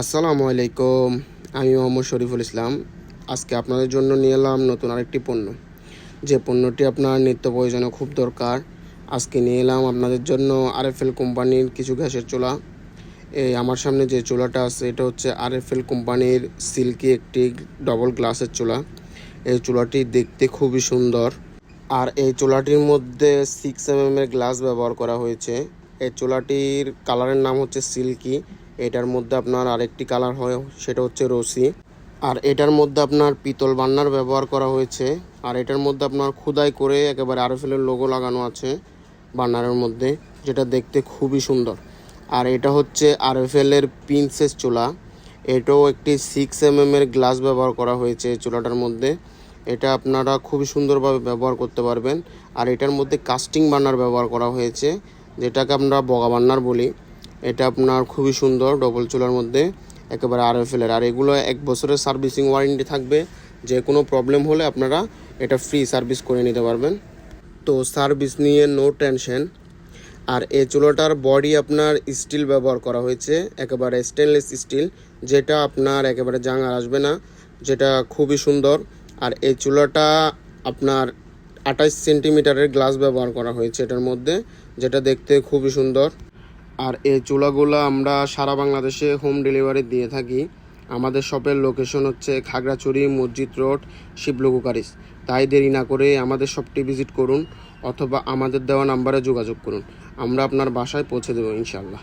আসসালামু আলাইকুম, আমি মোহাম্মদ শরীফুল ইসলাম। আজকে আপনাদের জন্য নিয়ে এলাম নতুন আরেকটি পণ্য। যে পণ্যটি আপনার নিত্য প্রয়োজনে খুব দরকার। আজকে নিয়ে এলাম আপনাদের জন্য আরএফএল কোম্পানির কিছু গ্যাসের চুলা। এই আমার সামনে যে চুলাটা আছে, এটা হচ্ছে আরএফএল কোম্পানির সিল্কি একটি ডবল গ্লাসের চুলা। এই চুলাটি দেখতে খুবই সুন্দর। আর এই চুলাটির মধ্যে সিক্স এম এর গ্লাস ব্যবহার করা হয়েছে। এই চুলাটির কালারের নাম হচ্ছে সিল্কি। এটার মধ্যে আপনার আরেকটি কালার হয়, সেটা হচ্ছে রসি। আর এটার মধ্যে আপনার পিতল বান্নার ব্যবহার করা হয়েছে। আর এটার মধ্যে আপনার খুদাই করে একেবারে আরএফএলের লোগো লাগানো আছে বান্নারের মধ্যে, যেটা দেখতে খুবই সুন্দর। আর এটা হচ্ছে আরএফএলের প্রিন্সেস চুলা। এটাও একটি সিক্স এম এর গ্লাস ব্যবহার করা হয়েছে চুলাটার মধ্যে। এটা আপনারা খুবই সুন্দরভাবে ব্যবহার করতে পারবেন। আর এটার মধ্যে কাস্টিং বান্নার ব্যবহার করা হয়েছে, যেটাকে আমরা বগা বান্নার বলি। এটা আপনার খুবই সুন্দর ডবল চুলার মধ্যে, একেবারে আর এফ এর। আর এগুলো এক বছরের সার্ভিসিং ওয়ারেন্টি থাকবে, যে কোনো প্রবলেম হলে আপনারা এটা ফ্রি সার্ভিস করে নিতে পারবেন। তো সার্ভিস নিয়ে নো টেনশন আর এই চুলোটার বডি আপনার স্টিল ব্যবহার করা হয়েছে, একেবারে স্টেনলেস স্টিল যেটা আপনার একেবারে জাঙার আসবে না, যেটা খুবই সুন্দর। আর এই চুলাটা আপনার আঠাশ সেন্টিমিটারের গ্লাস ব্যবহার করা হয়েছে এটার মধ্যে, যেটা দেখতে খুবই সুন্দর। আর এই চুলাগুলো আমরা সারা বাংলাদেশে হোম ডেলিভারি দিয়ে থাকি। আমাদের শপের লোকেশন হচ্ছে খাগড়াছড়ি, মসজিদ রোড, শিবলুকুকারিস। তাই দেরি না করে আমাদের শপটি ভিজিট করুন অথবা আমাদের দেওয়া নাম্বারে যোগাযোগ করুন। আমরা আপনার বাসায় পৌঁছে দেবো ইনশাল্লাহ